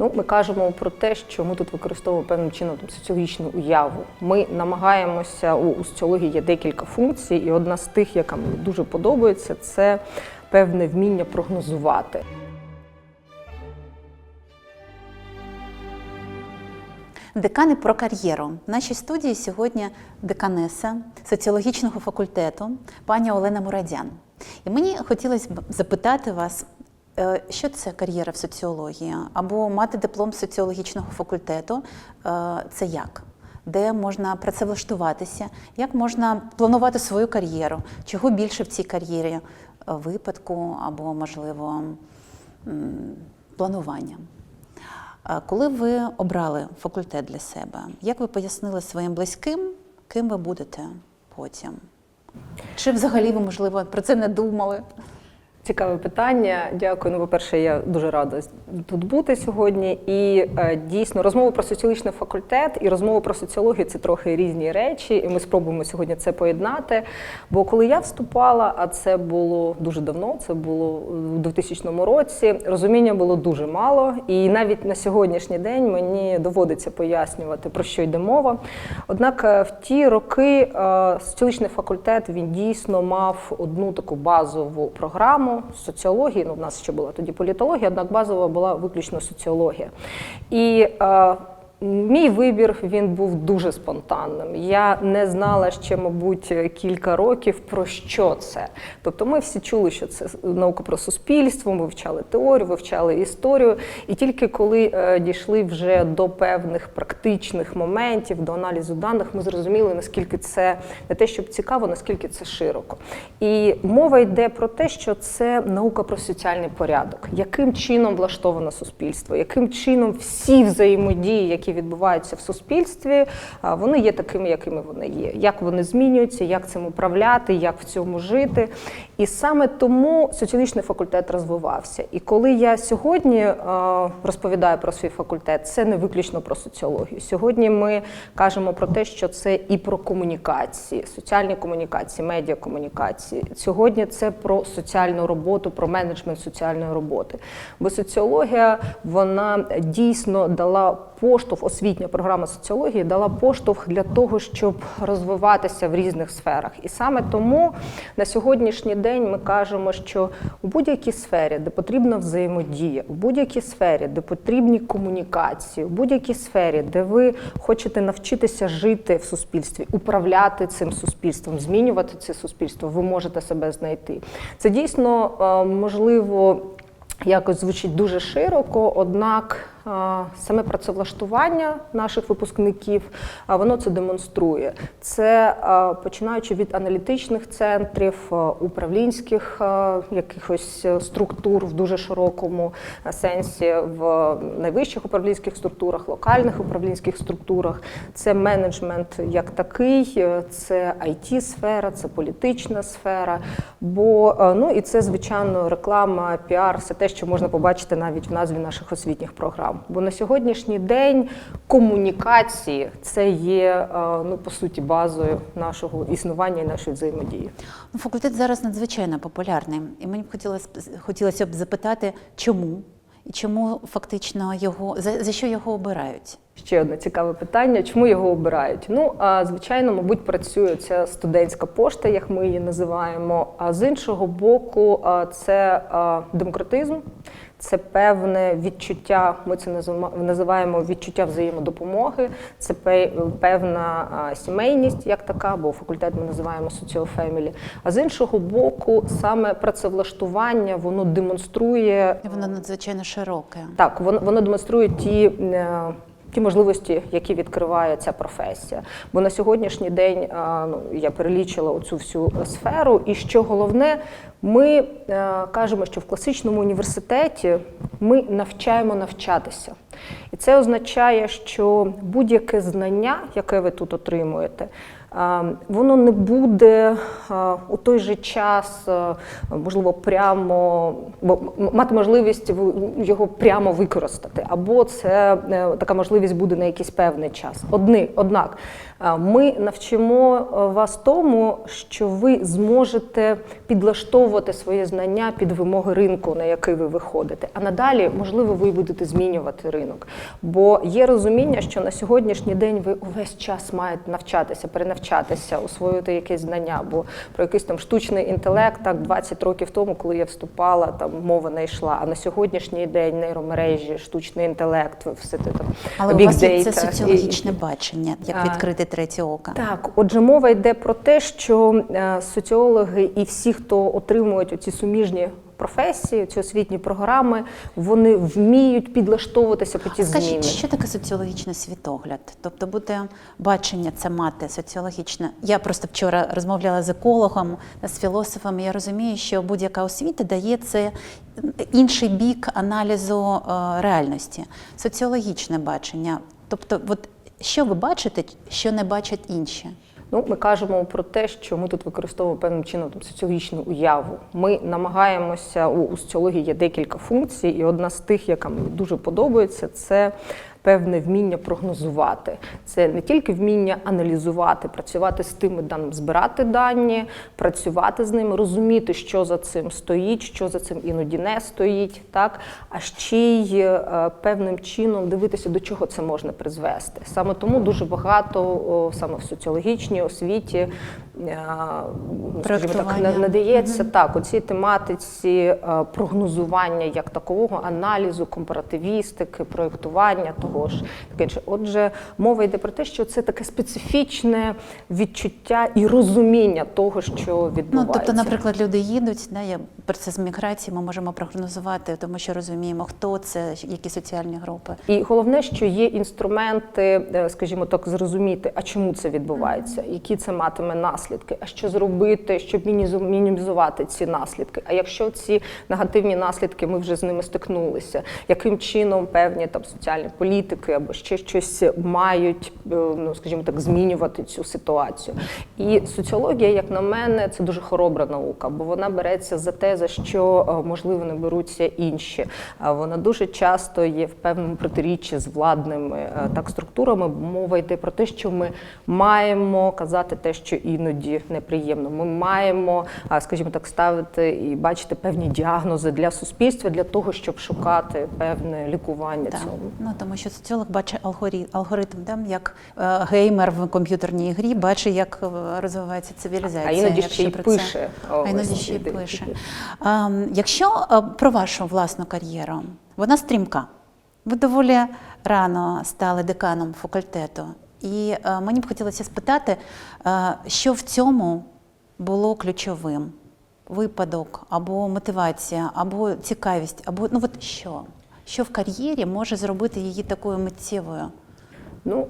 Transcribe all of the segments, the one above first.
Ну, ми кажемо про те, що ми тут використовуємо певним чином там, соціологічну уяву. Ми намагаємося у, у соціології є декілька функцій, і одна з тих, яка мені дуже подобається, це певне вміння прогнозувати. Декани про кар'єру. В нашій студії сьогодні деканеса соціологічного факультету пані Олена Мурадян. І мені хотілося б запитати вас, що це кар'єра в соціології? Або мати диплом соціологічного факультету е, це як? Де можна працевлаштуватися, як можна планувати свою кар'єру, чого більше в цій кар'єрі е, випадку або, можливо, планування. Коли ви обрали факультет для себе, як ви пояснили своїм близьким, ким ви будете потім? Чи взагалі ви, можливо, про це не думали? Цікаве питання. Дякую. Ну, по-перше, я дуже рада тут бути сьогодні. І е, дійсно розмова про соціологічний факультет і розмова про соціологію це трохи різні речі, і ми спробуємо сьогодні це поєднати. Бо коли я вступала, а це було дуже давно, це було у 2000 році, розуміння було дуже мало. І навіть на сьогоднішній день мені доводиться пояснювати, про що йде мова. Однак е, в ті роки е, соціологічний факультет він дійсно мав одну таку базову програму соціології. Ну, в нас ще була тоді політологія, однак базова була виключно соціологія. І е, Мій вибір він був дуже спонтанним. Я не знала ще, мабуть, кілька років про що це. Тобто, ми всі чули, що це наука про суспільство. Ми вивчали теорію, вивчали історію. І тільки коли е, дійшли вже до певних практичних моментів, до аналізу даних, ми зрозуміли, наскільки це не те, щоб цікаво, наскільки це широко. І мова йде про те, що це наука про соціальний порядок, яким чином влаштоване суспільство, яким чином всі взаємодії, які відбуваються в суспільстві, вони є такими, якими вони є. Як вони змінюються, як цим управляти, як в цьому жити. І саме тому соціологічний факультет розвивався. І коли я сьогодні е, розповідаю про свій факультет, це не виключно про соціологію. Сьогодні ми кажемо про те, що це і про комунікації, соціальні комунікації, медіакомунікації. Сьогодні це про соціальну роботу, про менеджмент соціальної роботи. Бо соціологія вона дійсно дала поштовх, освітня програма соціології дала поштовх для того, щоб розвиватися в різних сферах. І саме тому на сьогоднішній день ми кажемо, що у будь-якій сфері, де потрібна взаємодія, у будь-якій сфері, де потрібні комунікації, у будь-якій сфері, де ви хочете навчитися жити в суспільстві, управляти цим суспільством, змінювати це суспільство, ви можете себе знайти. Це дійсно е, можливо. Якось звучить дуже широко, однак саме працевлаштування наших випускників воно це демонструє. Це починаючи від аналітичних центрів, управлінських якихось е, структур в дуже широкому сенсі, в найвищих управлінських структурах, локальних управлінських структурах. Це менеджмент як такий, е, це it сфера це політична сфера. Бо е, ну і це звичайно реклама, піар, все те, що можна побачити навіть в назві наших освітніх програм. Бо на сьогоднішній день комунікації це є е, ну по суті базою нашого існування і нашої взаємодії. Ну, Факультет зараз надзвичайно популярний, і мені б хотілося хотілося б запитати, чому і чому фактично його за, за що його обирають? Ще одне цікаве питання: чому його обирають? Ну, а, звичайно, мабуть, працює ця студентська пошта, як ми її називаємо. А з іншого боку, це демократизм, це певне відчуття. Ми це назива- називаємо відчуття взаємодопомоги. Це пе- певна сімейність, як така, бо факультет ми називаємо соціофемілі. А з іншого боку, саме працевлаштування воно демонструє Воно надзвичайно широке. так, воно, воно демонструє ті. Ті можливості, які відкриває ця професія. Бо на сьогоднішній день ну, я перелічила оцю всю сферу, і що головне, ми е, кажемо, що в класичному університеті ми навчаємо навчатися. І це означає, що будь-яке знання, яке ви тут отримуєте, воно не буде у той же час, а, можливо, прямо мати можливість його прямо використати, або це е, така можливість буде на якийсь певний час. Одни, однак, ми навчимо е, вас тому, що ви зможете підлаштовувати своє знання під вимоги ринку, на який ви виходите. А надалі, можливо, ви будете змінювати ринок. Бо є розуміння, що на сьогоднішній день ви увесь час маєте навчатися, перенавчатися, освоювати якесь знання. Бо про якийсь там штучний інтелект, так 20 років тому, коли я вступала, там мова не йшла. А на сьогоднішній день нейромережі, штучний інтелект, все те там Але big у вас є це соціологічне бачення, як А, відкрити третє око. Так, отже, мова йде про те, що е, соціологи і всі, хто отримують оці суміжні професії, ці освітні програми, вони вміють підлаштовуватися по ті зміни. Скажіть, що таке соціологічний світогляд? Тобто буде бачення це мати соціологічне. Я просто вчора розмовляла з екологом, з філософом. і Я розумію, що будь-яка освіта дає це інший бік аналізу е, реальності, соціологічне бачення. Тобто, от що ви бачите, що не бачать інші? Ну, ми кажемо про те, що ми тут використовуємо певним чином там, соціологічну уяву. Ми намагаємося у, у соціології є декілька функцій, і одна з тих, яка мені дуже подобається, це певне вміння прогнозувати. Це не тільки вміння аналізувати, працювати з тими даними, збирати дані, працювати з ними, розуміти, що за цим стоїть, що за цим іноді не стоїть, так а ще й е, певним чином дивитися, до чого це можна призвести. Саме тому дуже багато саме в соціологічній освіті. Е, ну, Скажімо так, надається так, у цій тематиці е, прогнозування як такового, аналізу, компаративістики, проєктування того ж таке інше. Отже, мова йде про те, що це таке специфічне відчуття і розуміння того, що Ну, відбувається. тобто, наприклад, люди їдуть, да, я процес міграції ми можемо прогнозувати, тому що розуміємо, хто це, які соціальні групи. І головне, що є інструменти, е, скажімо так, зрозуміти, а чому це відбувається, які це матиме наслідки, а що зробити, щоб мінімізувати ці наслідки. А якщо ці негативні наслідки ми вже з ними стикнулися, яким чином певні там соціальні політики або ще щось мають, е, ну скажімо так, змінювати цю ситуацію. І соціологія, як на мене, це дуже хоробра наука, бо вона береться за те, за що е, можливо не беруться інші. Вона дуже часто є в певному протиріччі з владними е, так структурами. Мова йде про те, що ми маємо казати те, що іноді неприємно. Ми маємо, скажімо так, ставити і бачити певні діагнози для суспільства для того, щоб шукати певне лікування Так. цьому. Ну тому що соціолог бачить алгоритм, алгоритм да, як е, геймер в комп'ютерній грі бачить, як е, розвивається цивілізація. А іноді ще й пише. А іноді ще й пише. Ем, якщо е, про вашу власну кар'єру, вона стрімка. Ви доволі рано стали деканом факультету. І е, мені б хотілося спитати, е, що в цьому було ключовим? Випадок, або мотивація, або цікавість, або ну от що? Що в кар'єрі може зробити її такою миттєвою? Ну,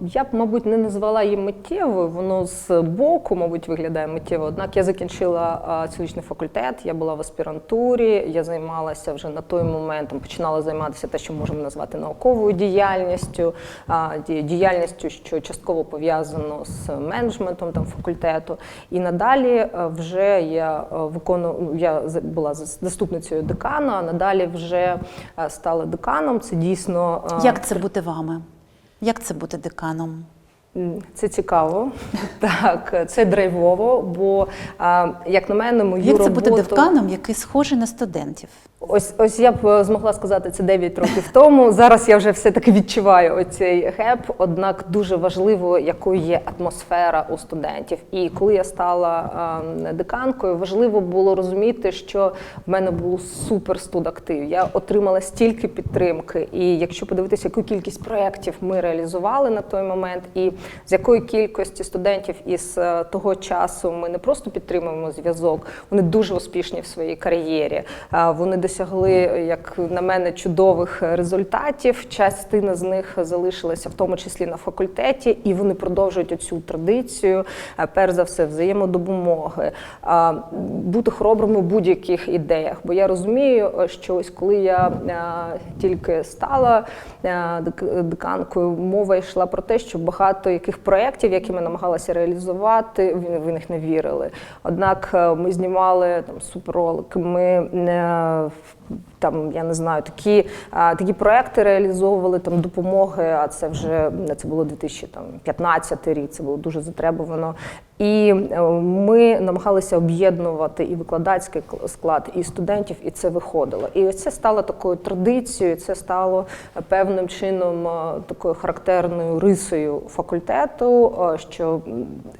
я б, мабуть, не назвала її миттєвою, воно з боку, мабуть, виглядає миттєво. Однак я закінчила цілічний факультет, я була в аспірантурі, я займалася вже на той момент, починала займатися те, що можемо назвати науковою діяльністю, діяльністю, що частково пов'язано з менеджментом там, факультету. І надалі вже я виконую, я за- була заступницею декана, а надалі вже стала деканом. Це дійсно Як це бути вами? Як це бути деканом? Це цікаво, так це драйвово. Бо як на мене, мою Як це роботу... бути деканом, який схожий на студентів? Ось ось я б е, змогла сказати це 9 років тому. Зараз я вже все таки відчуваю оцей геп. Однак дуже важливо, якою є атмосфера у студентів. І коли я стала деканкою, важливо було розуміти, що в мене був супер студактив. Я отримала стільки підтримки. І якщо подивитися, яку кількість проєктів ми реалізували на той момент, і з якої кількості студентів із е, того часу ми не просто підтримуємо зв'язок, вони дуже успішні в своїй кар'єрі. Вони досягли, як на мене, чудових результатів. Частина з них залишилася в тому числі на факультеті, і вони продовжують оцю традицію, перш за все, взаємодопомоги, бути хоробрими у будь-яких ідеях. Бо я розумію, що ось коли я тільки стала деканкою, мова йшла про те, що багато багато яких проєктів, які ми намагалися реалізувати, в них не вірили. Однак е, ми знімали там супролик, ми е, там, я не знаю, такі, такі проекти реалізовували там допомоги. А це вже це було 2015 рік. Це було дуже затребувано. І е, ми намагалися об'єднувати і викладацький кл- склад, і студентів, і це виходило. І це стало такою традицією. Це стало певним чином е, такою характерною рисою факультету, е, що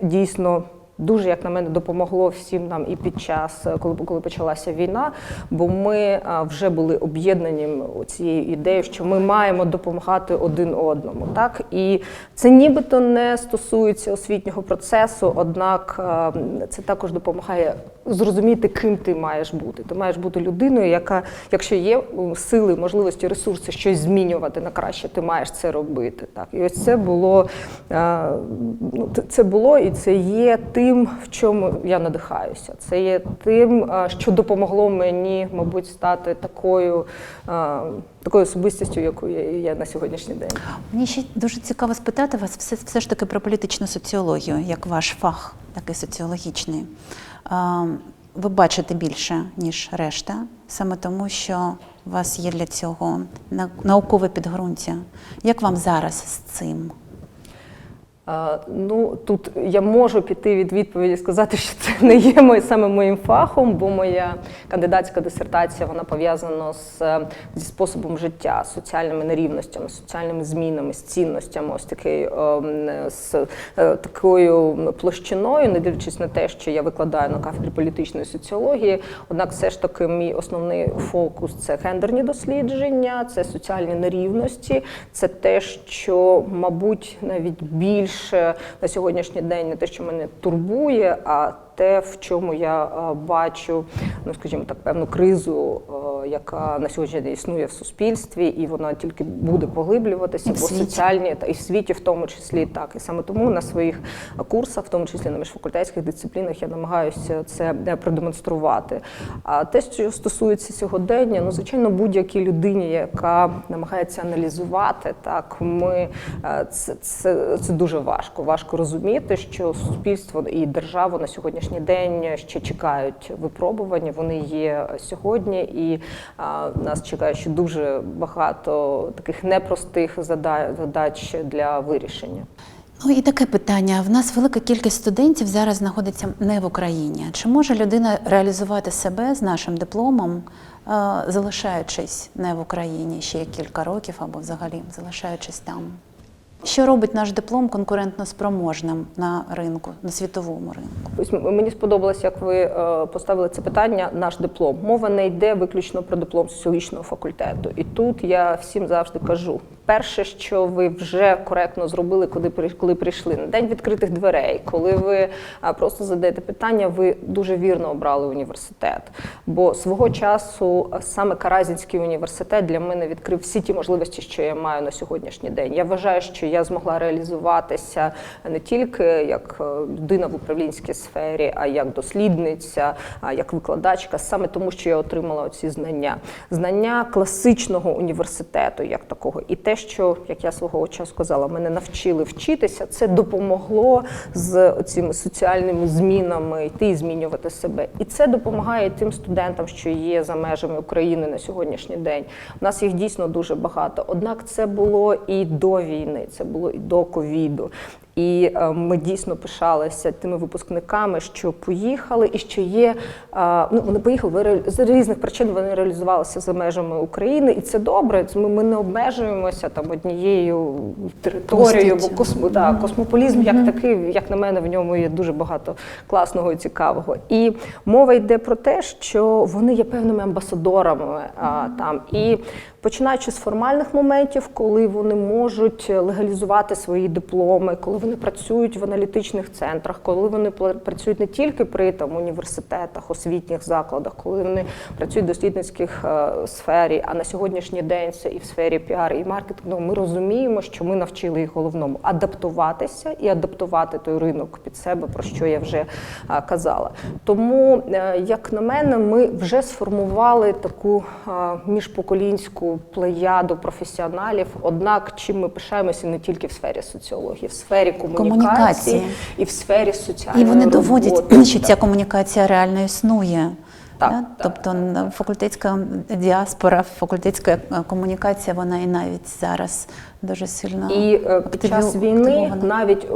дійсно. Дуже, як на мене, допомогло всім нам і під час, е, коли, коли почалася війна, бо ми а, вже були об'єднані цією ідеєю, що ми маємо допомагати один одному. Так? І це нібито не стосується освітнього процесу, однак а, це також допомагає зрозуміти, ким ти маєш бути. Ти маєш бути людиною, яка, якщо є сили, можливості, ресурси щось змінювати на краще, ти маєш це робити. Так? І ось це було, ну, це було і це є тим, в чому я надихаюся. Це є тим, що допомогло мені, мабуть, стати такою, такою особистістю, якою я на сьогоднішній день. Мені ще дуже цікаво спитати вас все, все ж таки про політичну соціологію, як ваш фах, такий соціологічний. Ви бачите більше, ніж решта, саме тому, що у вас є для цього наукове підґрунтя. Як вам зараз з цим? Ну тут я можу піти від відповіді сказати, що це не є моє, саме моїм фахом, бо моя кандидатська дисертація вона пов'язана з, зі способом життя, соціальними нерівностями, соціальними змінами, з цінностями, ось такий, ем, з е, такою площиною, не дивлячись на те, що я викладаю на кафедрі політичної соціології. Однак, все ж таки, мій основний фокус це гендерні дослідження, це соціальні нерівності, це те, що, мабуть, навіть більше на сьогоднішній день не те, що мене турбує, а те, в чому я е, бачу, ну скажімо так, певну кризу, е, яка на сьогодні існує в суспільстві, і вона тільки буде поглиблюватися, бо соціальні та і в світі, в тому числі так. І саме тому на своїх курсах, в тому числі на міжфакультетських дисциплінах, я намагаюся це е, продемонструвати. А те, що стосується сьогодення, ну звичайно, будь-якій людині, яка намагається аналізувати, так ми е, це, це, це дуже важко. Важко розуміти, що суспільство і держава на сьогоднішній день ще чекають випробування. Вони є сьогодні, і нас чекає ще дуже багато таких непростих задач для вирішення. Ну і таке питання. В нас велика кількість студентів зараз знаходиться не в Україні. Чи може людина реалізувати себе з нашим дипломом, залишаючись не в Україні ще кілька років або взагалі залишаючись там? Що робить наш диплом конкурентно спроможним на ринку, на світовому ринку? Ось мені сподобалось, як ви е, поставили це питання. Наш диплом. Мова не йде виключно про диплом соціологічного факультету. І тут я всім завжди кажу: перше, що ви вже коректно зробили, коли коли прийшли на день відкритих дверей, коли ви просто задаєте питання, ви дуже вірно обрали університет. Бо свого часу саме Каразінський університет для мене відкрив всі ті можливості, що я маю на сьогоднішній день. Я вважаю, що я змогла реалізуватися не тільки як людина в управлінській сфері, а як дослідниця, а як викладачка, саме тому, що я отримала ці знання. Знання класичного університету, як такого, і те, що як я свого часу сказала, мене навчили вчитися, це допомогло з цими соціальними змінами йти і змінювати себе. І це допомагає тим студентам, що є за межами України на сьогоднішній день. У нас їх дійсно дуже багато. Однак це було і до війни, це було і до ковіду. І е, ми дійсно пишалися тими випускниками, що поїхали, і що є. е, ну вони поїхали з різних причин. Вони реалізувалися за межами України, і це добре. Ми, ми не обмежуємося там однією територією, бо космо, да, космополізм як такий, як на мене, в ньому є дуже багато класного і цікавого. І мова йде про те, що вони є певними амбасадорами а, там. І починаючи з формальних моментів, коли вони можуть легалізувати свої дипломи, коли вони працюють в аналітичних центрах, коли вони працюють не тільки при там університетах, освітніх закладах, коли вони працюють в дослідницьких е, сфері, а на сьогоднішній день це і в сфері піар і маркетингу. Ми розуміємо, що ми навчили їх головному адаптуватися і адаптувати той ринок під себе, про що я вже е, казала. Тому, е, як на мене, ми вже сформували таку міжпоколінську плеяду професіоналів. Однак, чим ми пишаємося не тільки в сфері соціології, в сфері сфері комунікації, Комунікації. і в сфері соціальної І вони роботи. доводять, що ця комунікація реально існує. Так, Да? так, тобто факультетська діаспора, факультетська комунікація, вона і навіть зараз дуже сильно І е, під час війни активована. навіть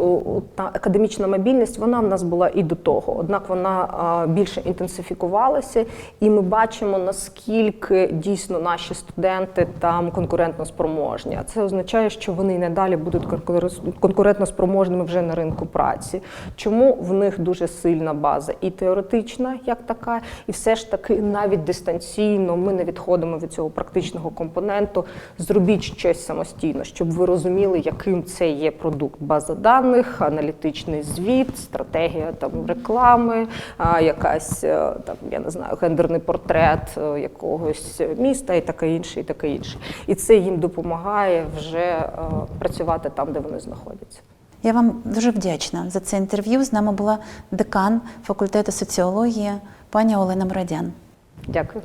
та академічна мобільність вона в нас була і до того. Однак вона більше інтенсифікувалася, і ми бачимо наскільки дійсно наші студенти там конкурентно спроможні. А це означає, що вони надалі будуть конкурентно спроможними вже на ринку праці. Чому в них дуже сильна база і теоретична, як така, і все ж таки навіть дистанційно ми не відходимо від цього практичного компоненту. Зробіть щось самостійно, щоб ви розуміли, яким це є продукт база даних, аналітичний звіт, стратегія там реклами, якась е, там, я не знаю, гендерний портрет е, якогось міста і таке інше, і таке інше. І це їм допомагає вже е, працювати там, де вони знаходяться. Я вам дуже вдячна за це інтерв'ю. З нами була декан факультету соціології пані Олена Мрадян. Дякую.